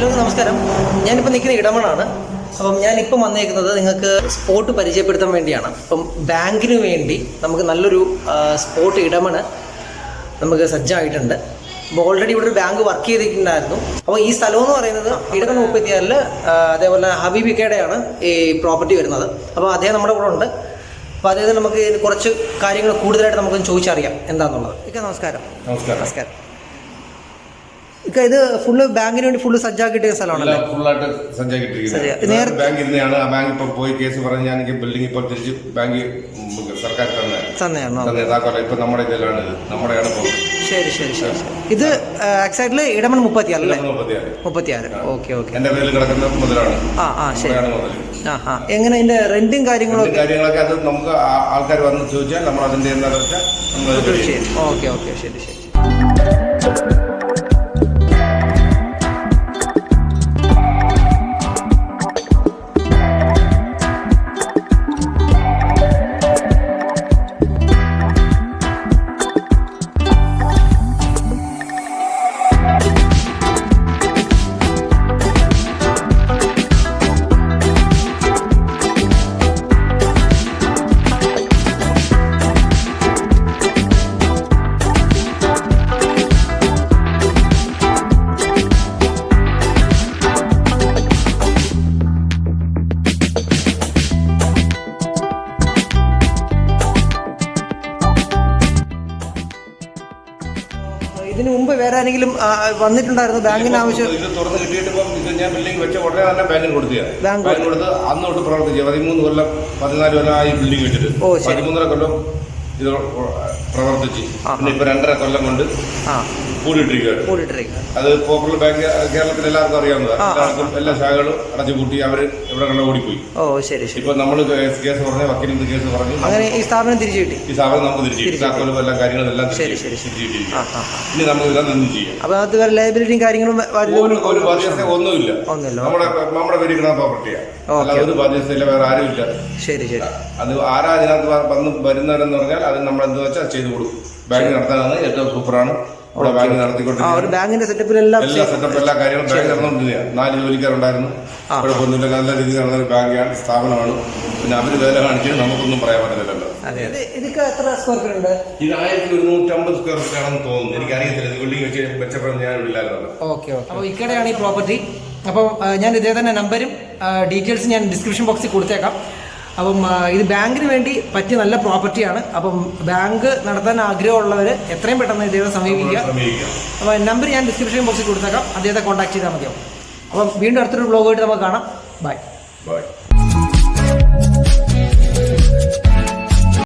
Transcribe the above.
നമസ്കാരം. ഞാനിപ്പോൾ നിൽക്കുന്ന ഇടമണാണ്. അപ്പം ഞാനിപ്പം വന്നേക്കുന്നത് നിങ്ങൾക്ക് സ്പോട്ട് പരിചയപ്പെടുത്താൻ വേണ്ടിയാണ്. അപ്പം ബാങ്കിന് വേണ്ടി നമുക്ക് നല്ലൊരു സ്പോട്ട് ഇടമണ് നമുക്ക് സജ്ജമായിട്ടുണ്ട്. അപ്പോൾ ഓൾറെഡി ഇവിടെ ഒരു ബാങ്ക് വർക്ക് ചെയ്തിട്ടുണ്ടായിരുന്നു. അപ്പോൾ ഈ സ്ഥലം എന്ന് പറയുന്നത് ഇടമൺ മുപ്പത്തിയാറിൽ അതേപോലെ ഹബീബിക്കയുടെയാണ് ഈ പ്രോപ്പർട്ടി വരുന്നത്. അപ്പോൾ അദ്ദേഹം നമ്മുടെ കൂടെ ഉണ്ട്. അപ്പോൾ അദ്ദേഹത്തിന് നമുക്ക് കുറച്ച് കാര്യങ്ങൾ കൂടുതലായിട്ട് നമുക്ക് ചോദിച്ചറിയാം. എന്താണെന്നുള്ളത് ഓക്കെ നമസ്കാരം. നമസ്കാരം. നമസ്കാരം. ഇത് ഫുള്ള് ബാങ്കിന് വേണ്ടി ഫുള്ള് സജ്ജാക്കിട്ടിയ സ്ഥലമാണല്ലോ? ഫുള്ളായിട്ട് നേരത്തെ- ബാങ്ക് ഇരുന്നാണ് ആ ബാങ്ക് ഇപ്പൊ പോയി കേസ് പറഞ്ഞ് ഞാൻ ബിൽഡിംഗ് ഇപ്പോൾ തിരിച്ച് ബാങ്ക് സർക്കാർ തന്നെ. തന്നെയാണോ? ഇപ്പൊ നമ്മുടെ ഇതിലാണ് നമ്മുടെ ശരി ശരി ശരി ഇത് എക്സാക്ട്ലി ഇടമൺ മുപ്പത്തിയാറ് അല്ലേ? മുപ്പത്തിയാറ്. മുപ്പത്തിയാറ്. Okay okay. എന്റെ പേരിൽ കിടക്കുന്ന മുതലാണ്. ആ ആ ശരി. ആ ആ. എങ്ങനെ ഇതിന്റെ റെന്റും കാര്യങ്ങളും കാര്യങ്ങളൊക്കെ അത് നമുക്ക് ആൾക്കാർ വന്ന് ചോദിച്ചാൽ നമ്മൾ അതിന്റെ എന്താ വെച്ചാൽ ഓക്കെ ഓക്കെ. ശരി ശരി. ഇതിനു മുമ്പ് വേറെ ആരെങ്കിലും ആ, വന്നിട്ടുണ്ടായിരുന്നു ബാങ്കിന് ആവശ്യം? ഇത് തുറന്ന് കിട്ടിയിട്ട് ഇപ്പം ഇത് ഞാൻ ബിൽഡിംഗ് വെച്ച ഉടനെ തന്നെ ബാങ്കിന് കൊടുത്തിയാണ് ബാങ്ക് ബാങ്ക് കൊടുത്ത് അന്ന് തൊട്ട് പ്രവർത്തിച്ചു. പതിമൂന്ന് കൊല്ലം പതിനാല് കൊല്ലം ആയി ബിൽഡിംഗ് വെച്ചിട്ട് ഓ, ശരി. പതിമൂന്നര കൊല്ലം ഇത് പ്രവർത്തിച്ച്. പിന്നെ ഇപ്പൊ രണ്ടര കൊല്ലം കൊണ്ട് ആ. കൂടിയിട്ടിരിക്കുകയാണ് കൂടിയിട്ടിരിക്കുക അത് പോപ്പുലർ ബാങ്ക് കേരളത്തിൽ എല്ലാവർക്കും അറിയാവുന്നതാണ് എല്ലാവർക്കും എല്ലാ ശാഖകളും അടച്ചുപൂട്ടി അവർ ഇവിടെ കണ്ട ഓടിപ്പോയി. ഓ ശരി ശരി. ഇപ്പൊ നമ്മൾ കേസ് പറഞ്ഞ വക്കീലിന്റെ കേസ് പറഞ്ഞു അങ്ങനെ ഈ സ്ഥാപനം തിരിച്ചു കിട്ടി. ഈ സ്ഥാപനം നമുക്ക് തിരിച്ചു കിട്ടി. താക്കോലും എല്ലാ കാര്യങ്ങളും എല്ലാം ശരി, ശരി. ഇനി നമുക്ക് ഇതാ നിന്ന് ചെയ്യാം. അപ്പൊ അത് വേറെ ലൈബിലിറ്റിയും കാര്യങ്ങളും ഒരു ബാധ്യസ്ഥ ഒന്നുമില്ല. ഒന്നുമില്ല. നമ്മുടെ നമ്മുടെ പേര് കിടന്ന പ്രോപ്പർട്ടിയാണ്. അല്ലാതെ ഒരു ബാധ്യസ്ഥയില്ല വേറെ ആരുമില്ല. ശരി ശരി. അത് ആരാ അതിനകത്ത് വന്ന് വരുന്നവരെന്ന് പറഞ്ഞാൽ അത് നമ്മൾ എന്താ വെച്ചാൽ ചെയ്തു കൊടുക്കും. ബാങ്ക് നടത്താനാണ് ഏറ്റവും സൂപ്പറാണ്. അവിടെ ബാങ്ക് നടത്തിക്കൊണ്ടിരിക്കുന്നത് ബാങ്കിന്റെ സെറ്റപ്പിലെല്ലാം എല്ലാ സെറ്റപ്പ് എല്ലാ കാര്യങ്ങളും ബാങ്ക് നടന്നുകൊണ്ടിരിക്കുകയാണ് നാല് ജോലിക്കാരുണ്ടായിരുന്നു. കുഴപ്പമൊന്നുമില്ല. നല്ല രീതിയിൽ നടന്ന ബാങ്കാണ് സ്ഥാപനമാണ്. പിന്നെ അവർ വില കാണിച്ചിട്ട് നമുക്കൊന്നും പറയാൻ പറ്റില്ലല്ലോ ഇതൊക്കെ എത്ര സ്ക്വയർ ഫീറ്റ് ഉണ്ട്? ഇത് ആയിരത്തി ഒരുന്നൂറ്റമ്പത് സ്ക്വയർ ഫീറ്റ് ആണെന്ന് തോന്നുന്നു. എനിക്ക് അറിയത്തില്ല ബിൽഡിംഗ് വെച്ച് മെച്ചപ്പെടുന്ന ഞാൻ ഇല്ലായിരുന്നു ഓക്കെ ഓക്കെ. അപ്പോൾ ഇക്കടെയാണ് ഈ പ്രോപ്പർട്ടി അപ്പം ഞാൻ ഇതേ തന്നെ നമ്പരും ഡീറ്റെയിൽസ് ഞാൻ ഡിസ്ക്രിപ്ഷൻ ബോക്സിൽ കൊടുത്തേക്കാം. അപ്പം ഇത് ബാങ്കിന് വേണ്ടി പറ്റിയ നല്ല പ്രോപ്പർട്ടിയാണ് അപ്പം ബാങ്ക് നടത്താൻ ആഗ്രഹമുള്ളവർ എത്രയും പെട്ടെന്ന് ഇദ്ദേഹത്തെ സമീപിക്കുക. അപ്പം അപ്പോൾ നമ്പർ ഞാൻ ഡിസ്ക്രിപ്ഷൻ ബോക്സിൽ കൊടുത്തേക്കാം. അദ്ദേഹത്തെ കോൺടാക്ട് ചെയ്താൽ മതിയാവും. അപ്പം വീണ്ടും അടുത്തൊരു ബ്ലോഗായിട്ട് നമുക്ക് കാണാം. Bye bye